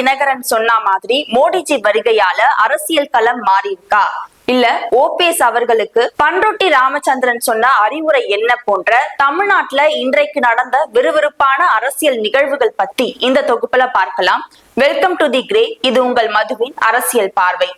தினகரன் சொன்ன மாதிரி மோடிஜி வருகையால அரசியல் களம் மாறி இருக்கா இல்ல ஓபிஎஸ் அவர்களுக்கு பண்ருட்டி ராமச்சந்திரன் சொன்ன அறிவுரை என்ன போன்ற தமிழ்நாட்டுல இன்றைக்கு நடந்த விறுவிறுப்பான அரசியல் நிகழ்வுகள் பத்தி இந்த தொகுப்புல பார்க்கலாம். வெல்கம் டு தி கிரே இது உங்கள் மதுவின் அரசியல் பார்வை.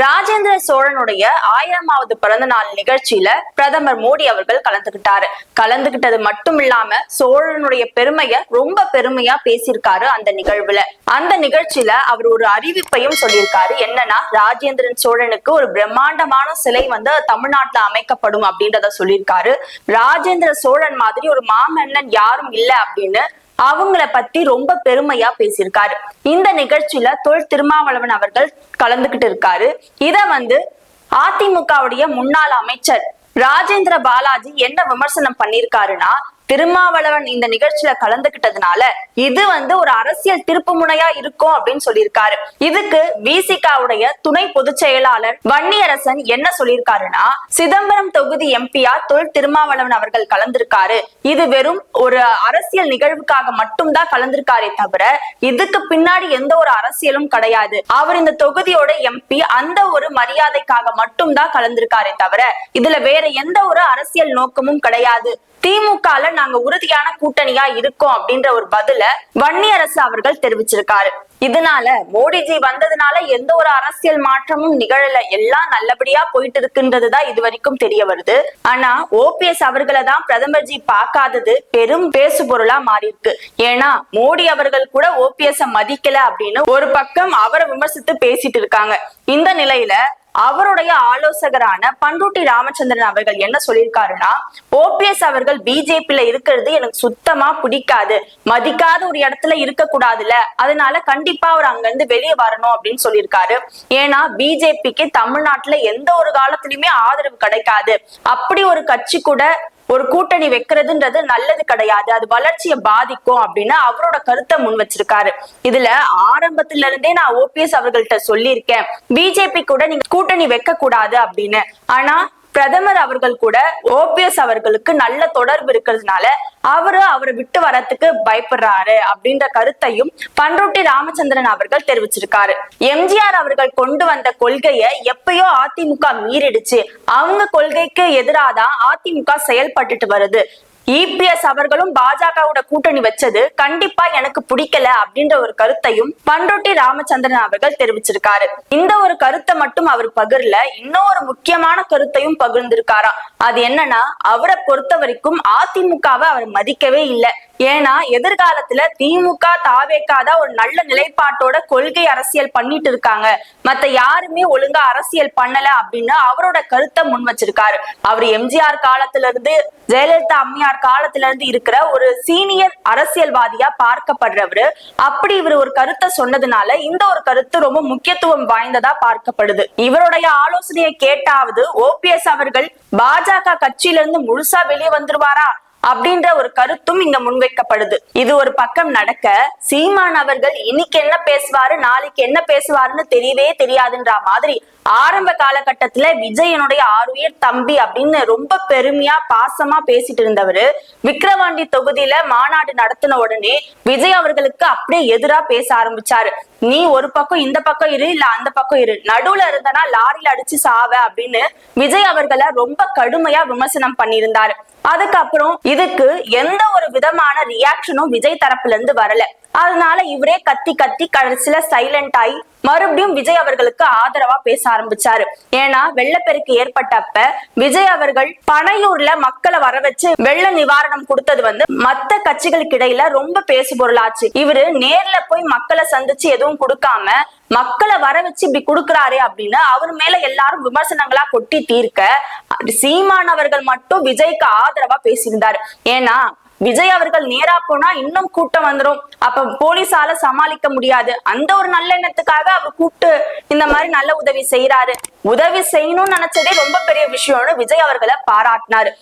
ராஜேந்திர சோழனுடைய ஆயிரமாவது பிறந்த நாள் நிகழ்ச்சியில பிரதமர் மோடி அவர்கள் கலந்துகிட்டாரு. கலந்துகிட்டது மட்டும் இல்லாம சோழனுடைய பெருமைய ரொம்ப பெருமையா பேசியிருக்காரு அந்த நிகழ்வுல. அந்த நிகழ்ச்சியில அவர் ஒரு அறிவிப்பையும் சொல்லியிருக்காரு. என்னன்னா ராஜேந்திரன் சோழனுக்கு ஒரு பிரம்மாண்டமான சிலை வந்து தமிழ்நாட்டுல அமைக்கப்படும் அப்படின்றத சொல்லியிருக்காரு. ராஜேந்திர சோழன் மாதிரி ஒரு மாமன்னன் யாரும் இல்லை அப்படின்னு அவங்கள பத்தி ரொம்ப பெருமையா பேசியிருக்காரு. இந்த நிகழ்ச்சியில தொல் திருமாவளவன் அவர்கள் கலந்துகிட்டு இருக்காரு. இத வந்து அதிமுகவுடைய முன்னாள் அமைச்சர் ராஜேந்திர பாலாஜி என்ன விமர்சனம் பண்ணிருக்காருன்னா திருமாவளவன் இந்த நிகழ்ச்சியில கலந்துகிட்டதுனால இது வந்து ஒரு அரசியல் திருப்பு முனையா இருக்கும் அப்படின்னு சொல்லியிருக்காரு. இதுக்கு விசிகாவுடைய துணை பொதுச் செயலாளர் வன்னியரசன் என்ன சொல்லியிருக்காருன்னா சிதம்பரம் தொகுதி எம்பியா தொல் திருமாவளவன் அவர்கள் கலந்திருக்காரு. இது வெறும் ஒரு அரசியல் நிகழ்வுக்காக மட்டும்தான் கலந்திருக்காரே தவிர இதுக்கு பின்னாடி எந்த ஒரு அரசியலும் கிடையாது. அவர் இந்த தொகுதியோட எம்பி அந்த ஒரு மரியாதைக்காக மட்டும்தான் கலந்திருக்காரே தவிர இதுல வேற எந்த ஒரு அரசியல் நோக்கமும் கிடையாது. திமுகல நாங்க உறுதியான கூட்டணியா இருக்கோம் அப்படின்ற ஒரு பதில வன்னியரசு அவர்கள் தெரிவிச்சிருக்காரு. இதனால மோடிஜி வந்ததுனால எந்த ஒரு அரசியல் மாற்றமும் நிகழல. எல்லாம் நல்லபடியா போயிட்டு இருக்குன்றதுதான் இது வரைக்கும் தெரிய வருது. ஆனா ஓபிஎஸ் அவர்களை தான் பிரதமர் ஜி பார்க்காதது பெரும் பேசு பொருளா மாறி இருக்கு ஏன்னா மோடி அவர்கள் கூட ஓபிஎஸ் மதிக்கல அப்படின்னு ஒரு பக்கம் அவரை விமர்சித்து பேசிட்டு இருக்காங்க. இந்த நிலையில அவருடைய ஆலோசகரான பண்ருட்டி ராமச்சந்திரன் அவர்கள் என்ன சொல்லியிருக்காருன்னா ஓபிஎஸ் அவர்கள் பிஜேபியில இருக்கிறது எனக்கு சுத்தமா பிடிக்காது. மதிக்காத ஒரு இடத்துல இருக்க கூடாதுல அதனால கண்டிப்பா அவர் அங்க இருந்து வெளியே வரணும் அப்படின்னு சொல்லியிருக்காரு. ஏன்னா பிஜேபிக்கு தமிழ்நாட்டுல எந்த ஒரு காலத்திலயுமே ஆதரவு கிடைக்காது. அப்படி ஒரு கட்சி கூட ஒரு கூட்டணி வைக்கிறதுன்றது நல்லது கிடையாது. அது வளர்ச்சியை பாதிக்கும் அப்படின்னு அவரோட கருத்தை முன் வச்சிருக்காரு. இதுல ஆரம்பத்துல இருந்தே நான் ஓபிஎஸ் அவர்கள்ட்ட சொல்லியிருக்கேன். பிஜேபி கூட நீங்க கூட்டணி வைக்க கூடாது அப்படின்னு. ஆனா பிரதமர் அவர்கள் கூட ஓபிஎஸ் அவர்களுக்கு நல்ல தொடர்பு இருக்கிறதுனால அவரு அவரை விட்டு வரத்துக்கு பயப்படுறாரு அப்படின்ற கருத்தையும் பண்ருட்டி ராமச்சந்திரன் அவர்கள் தெரிவிச்சிருக்காரு. எம்ஜிஆர் அவர்கள் கொண்டு வந்த கொள்கையை எப்பயோ அதிமுக மீறிடுச்சு. அவங்க கொள்கைக்கு எதிராதான் அதிமுக செயல்பட்டுட்டு வருது. இபிஎஸ் அவர்களும் பாஜகவோட கூட்டணி வச்சது கண்டிப்பா எனக்கு பிடிக்கல அப்படின்ற ஒரு கருத்தையும் பண்ருட்டி ராமச்சந்திரன் அவர்கள் தெரிவிச்சிருக்காரு. இந்த ஒரு கருத்தை மட்டும் அவர் பகிர்ல இன்னொரு முக்கியமான கருத்தையும் பகிர்ந்திருக்காராம் அது என்னன்னா அவரை பொறுத்த வரைக்கும் அதிமுகவை அவர் மதிக்கவே இல்லை. ஏன்னா எதிர்காலத்துல திமுக தாவேக்காத ஒரு நல்ல நிலைப்பாட்டோட கொள்கை அரசியல் பண்ணிட்டு இருக்காங்க. மத்த யாருமே ஒழுங்கா அரசியல் பண்ணல அப்படின்னு அவரோட கருத்தை முன் வச்சிருக்காரு அவர் எம்ஜிஆர் காலத்துல இருந்து ஜெயலலிதா அம்மையார் காலத்துல இருந்து இருக்கிற ஒரு சீனியர் அரசியல்வாதியா பார்க்கப்படுறவரு. அப்படி இவர் ஒரு கருத்தை சொன்னதுனால இந்த ஒரு கருத்து ரொம்ப முக்கியத்துவம் வாய்ந்ததா பார்க்கப்படுது. இவருடைய ஆலோசனையை கேட்டாவது ஓபிஎஸ் அவர்கள் பாஜக கட்சியில இருந்து முழுசா வெளியே வந்துருவாரா? அப்படின்ற ஒரு கருத்தும் இங்க முன்வைக்கப்படுது. இது ஒரு பக்கம் நடக்க சீமான் அவர்கள் இன்னைக்கு என்ன பேசுவாரு நாளைக்கு என்ன பேசுவாருன்னு தெரியவே தெரியாதுன்ற மாதிரி ஆரம்ப காலகட்டத்துல விஜயனுடைய ஆறுயிர் தம்பி அப்படின்னு ரொம்ப பெருமையா பாசமா பேசிட்டு இருந்தவரு விக்கிரவாண்டி தொகுதியில மாநாடு நடத்தின உடனே விஜய் அவர்களுக்கு அப்படியே எதிரா பேச ஆரம்பிச்சாரு. நீ ஒரு பக்கம் இந்த பக்கம் இரு இல்ல அந்த பக்கம் இரு. நடுவுல இருந்தனா லாரியில அடிச்சு சாவ அப்படின்னு விஜய் அவர்களை ரொம்ப கடுமையா விமர்சனம் பண்ணியிருந்தாரு. அதுக்கப்புறம் இதுக்கு எந்த ஒரு விதமான ரியாக்ஷனும் விஜய் தரப்புல இருந்து வரல. அதனால இவரே கத்தி கத்தி கடைசியில சைலண்ட் ஆகி மறுபடியும் விஜய் அவர்களுக்கு ஆதரவா பேச ஆரம்பிச்சாரு. ஏன்னா வெள்ளப்பெருக்கு ஏற்பட்டப்ப விஜய் அவர்கள் பனையூர்ல மக்களை வர வச்சு வெள்ள நிவாரணம் கொடுத்தது வந்து மத்த கட்சிகளுக்கு இடையில ரொம்ப பேசு பொருளாச்சு இவரு நேர்ல போய் மக்களை சந்திச்சு எதுவும் கொடுக்காம மக்களை வர வச்சு இப்படி கொடுக்குறாரே அப்படின்னு அவர் மேல எல்லாரும் விமர்சனங்களா கொட்டி தீர்க்க சீமான் அவர்கள் மட்டும் விஜய்க்கு ஆதரவா பேசியிருந்தாரு. ஏன்னா விஜய் அவர்கள் நேரா போனா இன்னும் கூட்டம் வந்துரும். அப்ப போலீஸால சமாளிக்க முடியாது. அந்த ஒரு நல்ல எண்ணத்துக்காக அவர் கூப்பிட்டு இந்த மாதிரி நல்ல உதவி செய்யறாரு உதவி செய்யணும்னு நினைச்சதே ரொம்ப பெரிய விஷயம்னு விஜய் அவர்களை பாராட்டினாரு.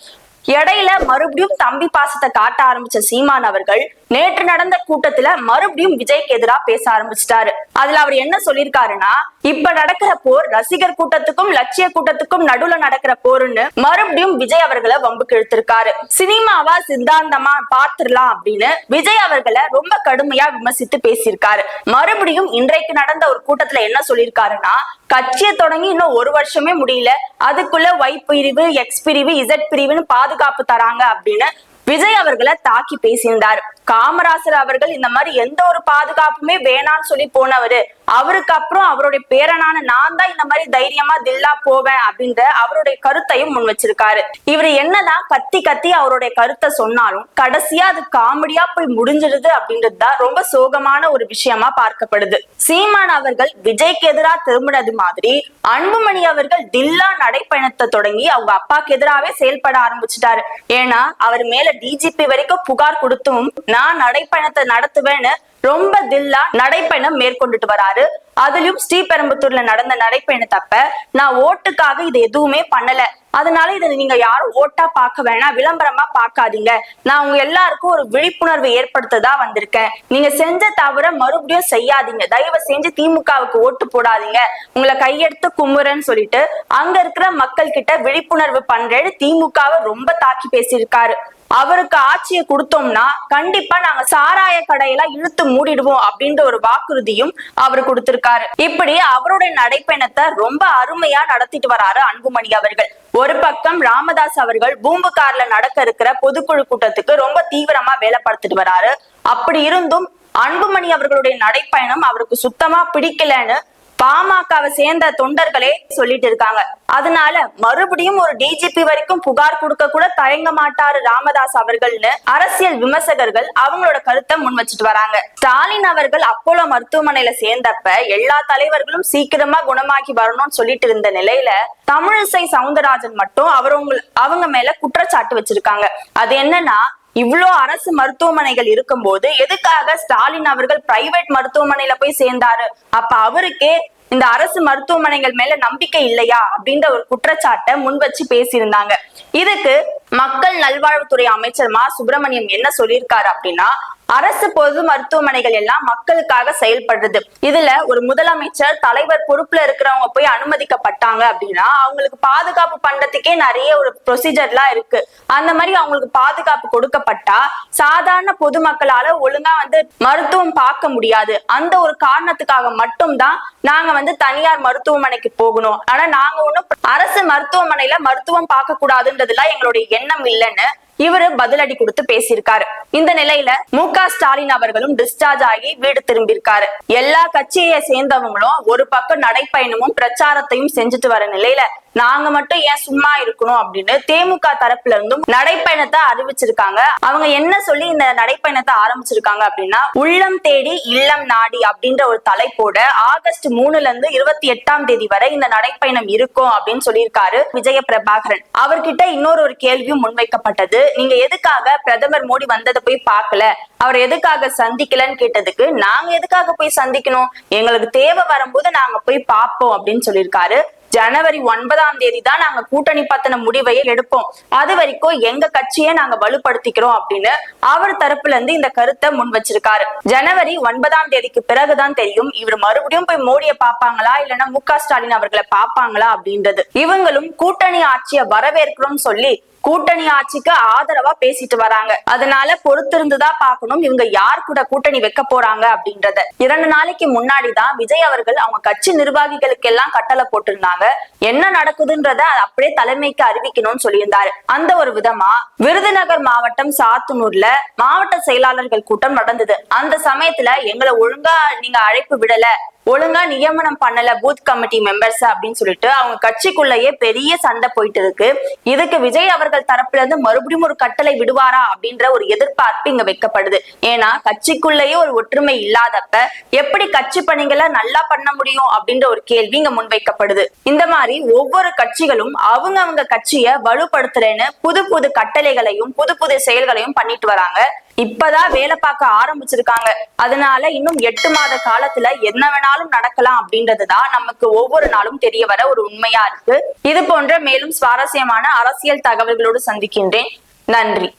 இடையில மறுபடியும் தம்பி பாசத்தை காட்ட ஆரம்பிச்ச சீமான் அவர்கள் நேற்று நடந்த கூட்டத்துல மறுபடியும் விஜய்க்கு எதிரா பேச ஆரம்பிச்சிட்டாரு. அதுல அவர் என்ன சொல்லியிருக்காருன்னா இப்ப நடக்கிற போர் ரசிகர் கூட்டத்துக்கும் லட்சிய கூட்டத்துக்கும் நடுவுல நடக்கிற போருன்னு மறுபடியும் விஜய் அவர்களை வம்புக்கு இழுத்திருக்காரு. சினிமாவா சித்தாந்தமா பார்த்துடலாம் அப்படின்னு விஜய் அவர்களை ரொம்ப கடுமையா விமர்சித்து பேசியிருக்காரு. மறுபடியும் இன்றைக்கு நடந்த ஒரு கூட்டத்துல என்ன சொல்லியிருக்காருன்னா கட்சியை தொடங்கி இன்னும் ஒரு வருஷமே முடியல அதுக்குள்ள ஒய் பிரிவு எக்ஸ் பிரிவு இசட் பிரிவுன்னு பாதுகாப்பு தராங்க அப்படின்னு விஜய் அவர்களை தாக்கி பேசியிருந்தார். காமராசர் அவர்கள் இந்த மாதிரி எந்த ஒரு பாதுகாப்புமே வேணாம்னு சொல்லி போனவரு. அவருக்கு அப்புறம் அவருடைய பேரனான நான் தான் இந்த மாதிரி தைரியமா தில்லா போவேன் அப்படின்ற அவருடைய கருத்தையும் முன் வச்சிருக்காரு. இவர் என்னதான் கத்தி கத்தி அவருடைய கருத்தை சொன்னாலும் கடைசியா அது காமெடியா போய் முடிஞ்சிடுது அப்படின்றது தான் ரொம்ப சோகமான ஒரு விஷயமா பார்க்கப்படுது. சீமான் அவர்கள் விஜய்க்கு எதிராக திரும்பினது மாதிரி அன்புமணி அவர்கள் தில்லா நடைப்பயணத்தை தொடங்கி அவங்க அப்பாக்கு எதிராகவே செயல்பட ஆரம்பிச்சிட்டாரு. ஏன்னா அவர் மேல டிஜிபி வரைக்கும் புகார் கொடுத்தும் நான் நடைப்பயணத்தை நடத்துவேன்னு ரொம்ப தில்லா நடைப்பயணம் மேற்கொண்டுட்டு வராரு. அதுலயும் ஸ்ரீபெரும்புத்தூர்ல நடந்த நடைப்பயணத்தப்ப நான் ஓட்டுக்காக இது எதுவுமே பண்ணல. அதனால இதை நீங்க யாரும் ஓட்டா பார்க்க வேணாம் விளம்பரமா பார்க்காதீங்க. நான் உங்க எல்லாருக்கும் ஒரு விழிப்புணர்வு ஏற்படுத்ததா வந்திருக்கேன். நீங்க செஞ்ச தவிர மறுபடியும் செய்யாதீங்க. தயவு செஞ்சு திமுகவுக்கு ஓட்டு போடாதீங்க. உங்களை கையெடுத்து குமுறன்னு சொல்லிட்டு அங்க இருக்கிற மக்கள் கிட்ட விழிப்புணர்வு பண்றேன்னு திமுகவை ரொம்ப தாக்கி பேசியிருக்காரு. அவருக்கு ஆட்சியை கொடுத்தோம்னா கண்டிப்பா நாங்க சாராய கடையெல்லாம் இழுத்து மூடிடுவோம் அப்படின்ற ஒரு வாக்குறுதியும் அவர் கொடுத்திருக்காரு. இப்படி அவருடைய நடைப்பயணத்தை ரொம்ப அருமையா நடத்திட்டு வராரு அன்புமணி அவர்கள். ஒரு பக்கம் ராமதாஸ் அவர்கள் பூம்புகார்ல நடக்க இருக்கிற பொதுக்குழு கூட்டத்துக்கு ரொம்ப தீவிரமா வேலை பார்த்துட்டு வராரு. அப்படி இருந்தும் அன்புமணி அவர்களுடைய நடைப்பயணம் அவருக்கு சுத்தமா பிடிக்கலன்னு பாமகவை சேர்ந்த தொண்டர்களே சொல்லிட்டு இருக்காங்க. அதனால மறுபடியும் ஒரு டிஜிபி வரைக்கும் புகார் கொடுக்க கூட தயங்க மாட்டாரு ராமதாஸ் அவர்கள்னு அரசியல் விமர்சகர்கள் அவங்களோட கருத்தை முன் வச்சுட்டு வராங்க. ஸ்டாலின் அவர்கள் அப்போலோ மருத்துவமனையில சேர்ந்தப்ப எல்லா தலைவர்களும் சீக்கிரமா குணமாக்கி வரணும்னு சொல்லிட்டு இருந்த நிலையில தமிழிசை சவுந்தரராஜன் மட்டும் அவர் அவங்க மேல குற்றச்சாட்டு வச்சிருக்காங்க. அது என்னன்னா இவ்வளோ அரசு மருத்துவமனைகள் இருக்கும்போது எதுக்காக ஸ்டாலின் அவர்கள் பிரைவேட் மருத்துவமனையில போய் சேர்ந்தாரு? அப்ப அவருக்கே இந்த அரசு மருத்துவமனைகள் மேல நம்பிக்கை இல்லையா? அப்படின்ற ஒரு குற்றச்சாட்டை முன் வச்சு பேசியிருந்தாங்க. இதுக்கு மக்கள் நல்வாழ்வுத்துறை அமைச்சர் மா. சுப்பிரமணியம் என்ன சொல்லியிருக்காரு அப்படின்னா அரசு பொது மருத்துவமனைகள் எல்லாம் மக்களுக்காக செயல்படுறது. இதுல ஒரு முதலமைச்சர் தலைவர் பொறுப்புல இருக்கிறவங்க போய் அனுமதிக்கப்பட்டாங்க அப்படின்னா அவங்களுக்கு பாதுகாப்பு பண்றதுக்கே நிறைய ஒரு ப்ரொசீஜர்லாம் இருக்கு. அந்த மாதிரி அவங்களுக்கு பாதுகாப்பு கொடுக்கப்பட்டா சாதாரண பொதுமக்களால ஒழுங்கா வந்து மருத்துவம் பார்க்க முடியாது. அந்த ஒரு காரணத்துக்காக மட்டும்தான் நாங்க வந்து தனியார் மருத்துவமனைக்கு போகணும். ஆனா நாங்க ஒண்ணும் அரசு மருத்துவமனையில மருத்துவம் பார்க்க கூடாதுன்றதுலாம் எங்களுடைய எண்ணம் இல்லைன்னு இவரு பதிலடி கொடுத்து பேசியிருக்காரு. இந்த நிலையில மு க ஸ்டாலின் அவர்களும் டிஸ்சார்ஜ் ஆகி வீடு திரும்பியிருக்காரு. எல்லா கட்சியை சேர்ந்தவங்களும் ஒரு பக்கம் நடைப்பயணமும் பிரச்சாரத்தையும் செஞ்சுட்டு வர நிலையில நாங்க மட்டும் ஏன் சும்மா இருக்கணும் அப்படின்னு தேமுக தரப்புல இருந்தும் நடைப்பயணத்தை அறிவிச்சிருக்காங்க. அவங்க என்ன சொல்லி இந்த நடைப்பயணத்தை ஆரம்பிச்சிருக்காங்க அப்படின்னா உள்ளம் தேடி இல்லம் நாடி அப்படின்ற ஒரு தலைப்போட ஆகஸ்ட் மூணுல இருந்து இருபத்தி எட்டாம் தேதி வரை இந்த நடைப்பயணம் இருக்கும் அப்படின்னு சொல்லியிருக்காரு விஜய பிரபாகரன் அவர்கிட்ட இன்னொரு ஒரு கேள்வியும் முன்வைக்கப்பட்டது. நீங்க எதுக்காக பிரதமர் மோடி வந்ததை போய் பார்க்கல? அவர் எதுக்காக சந்திக்கலன்னு கேட்டதுக்கு நாங்க எதுக்காக போய் சந்திக்கணும்? எங்களுக்கு தேவை வரும்போது நாங்க போய் பார்ப்போம் அப்படின்னு சொல்லியிருக்காரு. ஜனவரி ஒன்பதாம் தேதி தான் நாங்க கூட்டணி பத்தின முடிவையே எடுப்போம். அது வரைக்கும் எங்க கட்சியை நாங்க வலுப்படுத்திக்கிறோம் அப்படின்னு அவர் தரப்புல இருந்து இந்த கருத்தை முன் வச்சிருக்காரு. ஜனவரி ஒன்பதாம் தேதிக்கு பிறகுதான் தெரியும் இவர் மறுபடியும் போய் மோடியை பாப்பாங்களா இல்லைன்னா மு ஸ்டாலின் அவர்களை பாப்பாங்களா அப்படின்றது. இவங்களும் கூட்டணி ஆட்சியை வரவேற்கிறோம் சொல்லி கூட்டணி ஆட்சிக்கு ஆதரவா பேசிட்டு வராங்க. அதனால பொறுத்திருந்துதான் பாக்கணும் இவங்க யார் கூட கூட்டணி வைக்க போறாங்க அப்படின்றத. இரண்டு நாளைக்கு முன்னாடிதான் விஜய் அவர்கள் அவங்க கட்சி நிர்வாகிகளுக்கு எல்லாம் கட்டளை போட்டிருந்தாங்க. என்ன நடக்குதுன்றத அப்படியே தலைமைக்கு அறிவிக்கணும்னு சொல்லியிருந்தாரு. அந்த ஒரு விதமா விருதுநகர் மாவட்டம் சாத்தனூர்ல மாவட்ட செயலாளர்கள் கூட்டம் நடந்தது. அந்த சமயத்துல எங்களை ஒழுங்கா நீங்க அழைப்பு விடல. ஒழுங்கா நியமனம் பண்ணல பூத் கமிட்டி மெம்பர்ஸ் அப்படின்னு சொல்லிட்டு அவங்க கட்சிக்குள்ளேயே பெரிய சண்டை போயிட்டு இருக்கு. இதுக்கு விஜய் அவர்கள் தரப்புல இருந்து மறுபடியும் ஒரு கட்டளை விடுவாரா அப்படின்ற ஒரு எதிர்பார்ப்பு இங்க வைக்கப்படுது. ஏன்னா கட்சிக்குள்ளேயே ஒரு ஒற்றுமை இல்லாதப்ப எப்படி கட்சி பணிகளை நல்லா பண்ண முடியும் அப்படின்ற ஒரு கேள்வி இங்க முன்வைக்கப்படுது. இந்த மாதிரி ஒவ்வொரு கட்சிகளும் அவங்க அவங்க கட்சியை வலுப்படுத்துறேன்னு புது புது கட்டளைகளையும் புது புது செயல்களையும் பண்ணிட்டு வராங்க. இப்பதான் வேலை பார்க்க ஆரம்பிச்சிருக்காங்க. அதனால இன்னும் எட்டு மாத காலத்துல என்ன வேணாலும் நடக்கலாம் அப்படின்றதுதான் நமக்கு ஒவ்வொரு நாளும் தெரிய வர ஒரு உண்மையா இருக்கு. இது போன்ற மேலும் சுவாரஸ்யமான அரசியல் தகவல்களோடு சந்திக்கின்றேன். நன்றி.